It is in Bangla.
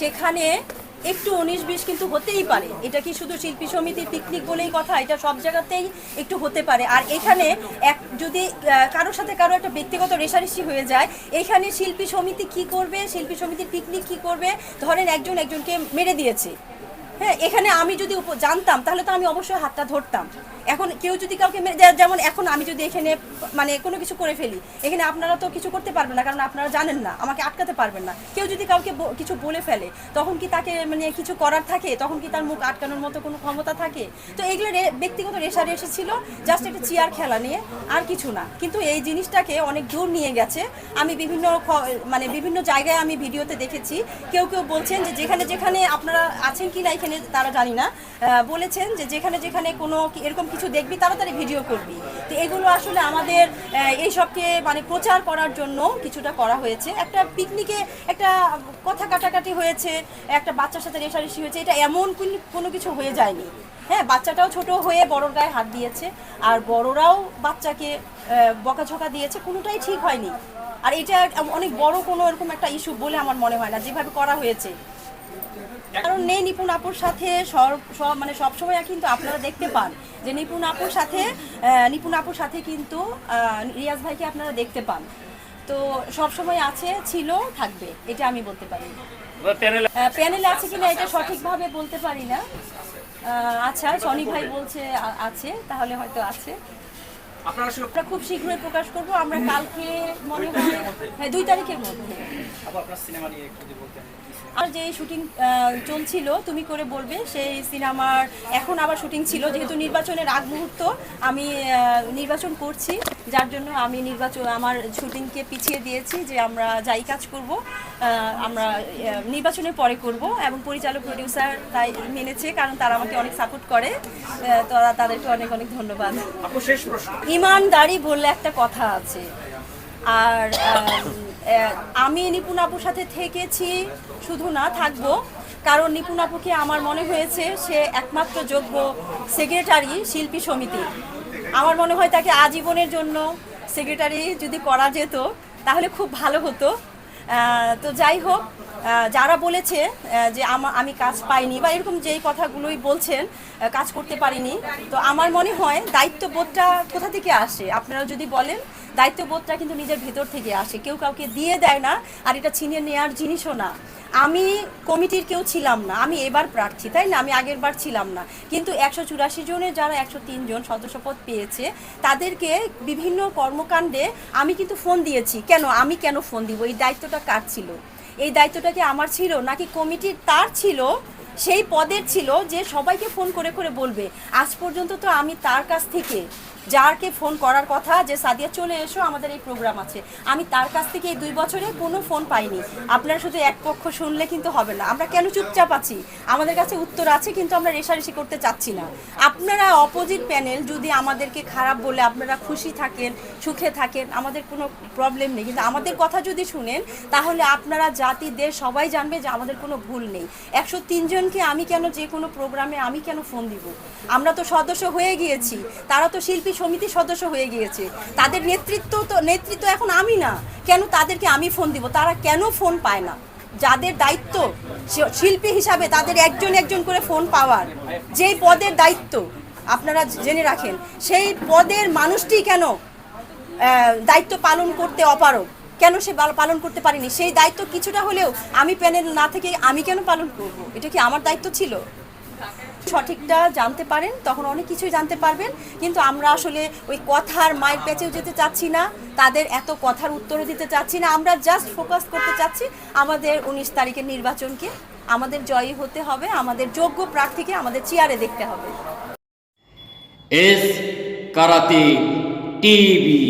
সেখানে একটু উনিশ বিশ কিন্তু হতেই পারে। এটা কি শুধু শিল্পী সমিতির পিকনিক বলেই কথা? এটা সব জায়গাতেই একটু হতে পারে। আর এখানে এক যদি কারোর সাথে কারও একটা ব্যক্তিগত রেশারেশি হয়ে যায়, এখানে শিল্পী সমিতি কি করবে? শিল্পী সমিতির পিকনিক কি করবে? ধরেন একজন একজনকে মেরে দিয়েছে। হ্যাঁ এখানে আমি যদি জানতাম, তাহলে তো আমি অবশ্যই হাতটা ধরতাম। এখন কেউ যদি কাউকে যেমন এখন আমি যদি এখানে মানে কোনো কিছু করে ফেলি, এখানে আপনারা তো কিছু করতে পারবেন না, কারণ আপনারা জানেন না, আমাকে আটকাতে পারবেন না। কেউ যদি কাউকে কিছু বলে ফেলে, তখন কি তাকে মানে কিছু করার থাকে? তখন কি তার মুখ আটকানোর মতো কোনো ক্ষমতা থাকে? তো এগুলো ব্যক্তিগত রেশারে এসেছিল জাস্ট একটা চেয়ার খেলা নিয়ে, আর কিছু না। কিন্তু এই জিনিসটাকে অনেক দূর নিয়ে গেছে। আমি বিভিন্ন মানে বিভিন্ন জায়গায় আমি ভিডিওতে দেখেছি, কেউ কেউ বলছেন যে যেখানে যেখানে আপনারা আছেন কি না এখানে তারা জানি না। বলেছেন যে যেখানে যেখানে কোনো এরকম কিছু দেখবি, তাড়াতাড়ি ভিডিও করবি। তো এগুলো আসলে আমাদের এইসবকে মানে প্রচার করার জন্য কিছুটা করা হয়েছে। একটা পিকনিকে একটা কথা কাটাকাটি হয়েছে, একটা বাচ্চার সাথে রেশারেশি হয়েছে, এটা এমন কোনো কিছু হয়ে যায়নি। হ্যাঁ বাচ্চাটাও ছোট হয়ে বড়র গায়ে হাত দিয়েছে, আর বড়রাও বাচ্চাকে বকাঝকা দিয়েছে, কোনোটাই ঠিক হয়নি। আর এটা অনেক বড় কোনো এরকম একটা ইস্যু বলে আমার মনে হয় না, যেভাবে করা হয়েছে। কারণ নেই নিপুণ আপুর সাথে সব মানে সবসময় কিন্তু আপনারা দেখতে পান যে নিপুণ আপুর সাথে নিপুণ আপুর সাথে কিন্তু রিয়াজ ভাইকে আপনারা দেখতে পান। তো সবসময় আছে ছিল থাকবে এটা আমি বলতে পারি। প্যানেল প্যানেলে আছে কিনা এটা সঠিকভাবে বলতে পারি না। আচ্ছা সনি ভাই বলছে আছে তাহলে হয়তো আছে। আপনারা আমরা খুব শীঘ্রই প্রকাশ করব আমরা কালকে মনে হয় হ্যাঁ দুই তারিখের মধ্যে। আপনার সিনেমা নিয়ে একটু বলতেন। আর যে শুটিং চলছিল তুমি করে বলবে সেই সিনেমার এখন আবার শুটিং ছিল যেহেতু নির্বাচনের আগ মুহূর্ত আমি নির্বাচন করছি যার জন্য আমি নির্বাচন আমার শুটিংকে পিছিয়ে দিয়েছি যে আমরা যাই কাজ করব আমরা নির্বাচনের পরে করব এবং পরিচালক প্রডিউসার তাই মেনেছে কারণ তারা আমাকে অনেক সাপোর্ট করে আহ, তো তাদেরকে অনেক অনেক ধন্যবাদ। শেষ প্রশ্ন। ইমানদারি বললে একটা কথা আছে। আর, আমি নিপুণ আপুর সাথে থেকেছি, শুধু না, থাকব। কারণ নিপুণ আপুকে আমার মনে হয়েছে সে একমাত্র যোগ্য সেক্রেটারি শিল্পী সমিতি। আমার মনে হয় তাকে আজীবনের জন্য সেক্রেটারি যদি করা যেত, তাহলে খুব ভালো হতো। তো যাই হোক যারা বলেছে যে আমা- কাজ পাইনি বা এরকম যেই কথাগুলোই বলছেন কাজ করতে পারিনি, তো আমার মনে হয় দায়িত্ববোধটা কোথা থেকে আসে? আপনারা যদি বলেন, দায়িত্ববোধটা কিন্তু নিজের ভেতর থেকে আসে। কেউ কাউকে দিয়ে দেয় না, আর এটা ছিনিয়ে নেওয়ার জিনিসও না। আমি কমিটির কেউ ছিলাম না, আমি এবার প্রার্থী, তাই না? আমি আগের বার ছিলাম না। কিন্তু একশো চুরাশি জনের যারা একশো তিন জন সদস্যপদ পেয়েছে, তাদেরকে বিভিন্ন কর্মকাণ্ডে আমি কিন্তু ফোন দিয়েছি। কেন? আমি কেন ফোন দিব? এই দায়িত্বটা কার ছিল? এই দায়িত্বটা কি আমার ছিল নাকি কমিটির তার ছিল? সেই পদের ছিল যে সবাইকে ফোন করে করে বলবে, আজ পর্যন্ত তো আমি তার কাছ থেকে যারকে ফোন করার কথা যে, সাদিয়া, চলে এসো, আমাদের এই প্রোগ্রাম আছে। আমি তার কাছ থেকে এই দুই বছরে কোনো ফোন পাইনি। আপনারা শুধু এক পক্ষ শুনলে কিন্তু হবে না। আমরা কেন চুপচাপ আছি? আমাদের কাছে উত্তর আছে, কিন্তু আমরা রেশারেশি করতে চাচ্ছি না। আপনারা অপোজিট প্যানেল যদি আমাদেরকে খারাপ বলে আপনারা খুশি থাকেন, সুখে থাকেন, আমাদের কোনো প্রবলেম নেই। কিন্তু আমাদের কথা যদি শুনেন, তাহলে আপনারা জাতি, দেশ সবাই জানবে যে আমাদের কোনো ভুল নেই। একশো তিনজনকে আমি কেন যে কোনো প্রোগ্রামে আমি কেন ফোন দিব? আমরা তো সদস্য হয়ে গিয়েছি। তারা তো শিল্পী সমিতির সদস্য হয়ে গিয়েছে। তাদের নেতৃত্ব তো নেতৃত্ব এখন আমি না। কেন তাদেরকে আমি ফোন দিব? তারা কেন ফোন পায় না? যাদের দায়িত্ব শিল্পী হিসাবে তাদের একজন একজন করে ফোন পাওয়ার। যেই পদের দায়িত্ব, আপনারা জেনে রাখেন, সেই পদের মানুষটি কেন দায়িত্ব পালন করতে অপারগ? কেন সে পালন করতে পারেনি? সেই দায়িত্ব কিছুটা হলেও আমি প্যানেল না থেকে আমি কেন পালন করব? এটা কি আমার দায়িত্ব ছিল? সঠিকটা জানতে পারেন, তখন অনেক কিছুই জানতে পারবেন। কিন্তু আমরা আসলে ওই কথার মায়ের পেঁচেও যেতে চাচ্ছি না, তাদের এত কথার উত্তরও দিতে চাচ্ছি না। আমরা জাস্ট ফোকাস করতে চাচ্ছি আমাদের উনিশ তারিখের নির্বাচনকে। আমাদের জয়ী হতে হবে, আমাদের যোগ্য প্রার্থীকে আমাদের চেয়ারে দেখতে হবে। S karate TV.